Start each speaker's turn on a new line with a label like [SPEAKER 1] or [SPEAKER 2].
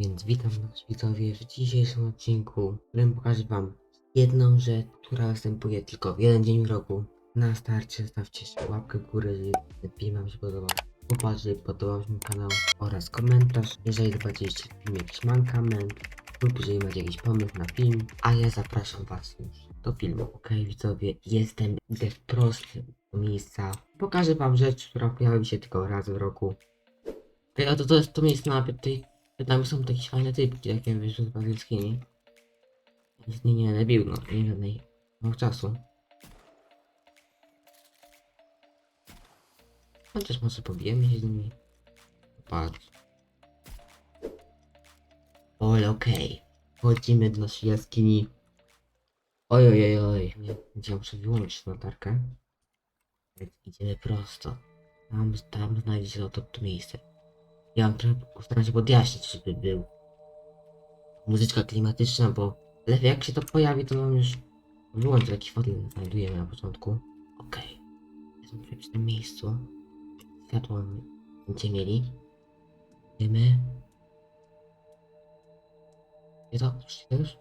[SPEAKER 1] Więc witam was widzowie w dzisiejszym odcinku, w którym pokażę wam jedną rzecz, która występuje tylko w jeden dzień w roku. Na starcie stawcie łapkę w górę, jeżeli ten film wam się podobał. Popatrzcie, podobał się kanał oraz komentarz, jeżeli zobaczyliście w filmie jakiś mankament lub jeżeli macie jakiś pomysł na film, a ja zapraszam was już do filmu. Okej widzowie, jestem, idę wprost do miejsca. Pokażę wam rzecz, która pojawi się tylko raz w roku. Okej, a to, to jest to miejsce na tutaj tam są takie fajne typki, jakie wyszły z bazyliskimi. Nic nie, nie, bił, no, nie żadnej mało czasu. Chociaż może pobijemy się z nimi. Patrz. Ale okej. Wchodzimy do naszej jaskini. Oj, oj, oj, oj. Gdzie muszę wyłączyć latarkę. Więc idziemy prosto. Tam, tam znajdzie się to, to miejsce. Ja trochę postaram się podjaśnić, żeby był muzyczka klimatyczna, bo lepiej jak się to pojawi, to mam już wyłączyć jaki fotel znajdujemy na początku. Okej. Jestem tutaj przy tym miejscu. Światło będziecie mieli. Idziemy. Gdzie to? Już?